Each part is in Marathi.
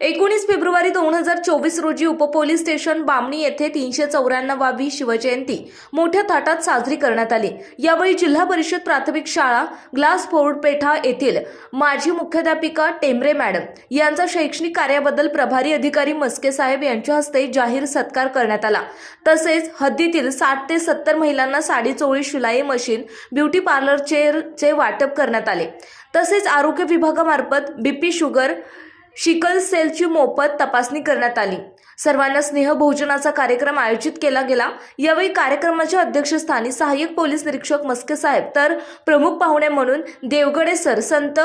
एकोणीस फेब्रुवारी दोन हजार चोवीस रोजी उपपोलीस स्टेशन बामणी येथे तीनशे चौऱ्याण्णवावी शिवजयंती मोठ्या थाटात साजरी करण्यात आली. यावेळी जिल्हा परिषद प्राथमिक शाळा ग्लास पेठा येथील माजी मुख्याध्यापिका टेंबरे मॅडम यांचा शैक्षणिक कार्याबद्दल प्रभारी अधिकारी मस्के साहेब यांच्या हस्ते जाहीर सत्कार करण्यात आला. तसेच हद्दीतील साठ ते सत्तर महिलांना साडी चोळी शिलाई मशीन ब्युटी पार्लर चेअरचे वाटप करण्यात आले. तसेच आरोग्य विभागामार्फत बीपी शुगर शिकल सेलची मोफत तपासणी करण्यात आली. सर्वांना स्नेह भोजनाचा कार्यक्रम आयोजित केला गेला. यावेळी कार्यक्रमाच्या अध्यक्षस्थानी सहाय्यक पोलीस निरीक्षक मस्के साहेब तर प्रमुख पाहुणे म्हणून देवगडे सर संत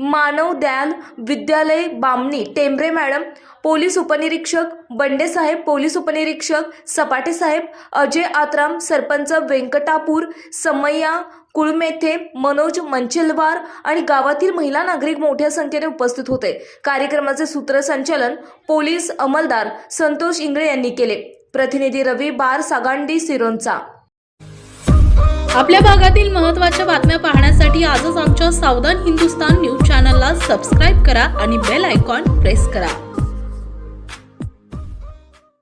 मानव दयाल विद्यालय बामणी टेंबरे मॅडम पोलीस उपनिरीक्षक बंडे साहेब पोलीस उपनिरीक्षक सपाटे साहेब अजय आत्राम सरपंच व्यंकटापूर समय्या कुळमेथे मनोज मंचेलवार आणि गावातील महिला नागरिक मोठ्या संख्येने उपस्थित होते. कार्यक्रमाचे सूत्रसंचालन पोलीस अंमलदार संतोष इंगळे यांनी केले. प्रतिनिधी रवी बार सागांडी सिरोंचा. आपल्या भागातील महत्त्वाच्या बातम्या पाहण्यासाठी आजच आमच्या सावधान हिंदुस्तान न्यूज चॅनलला सबस्क्राईब करा आणि बेल आयकॉन प्रेस करा.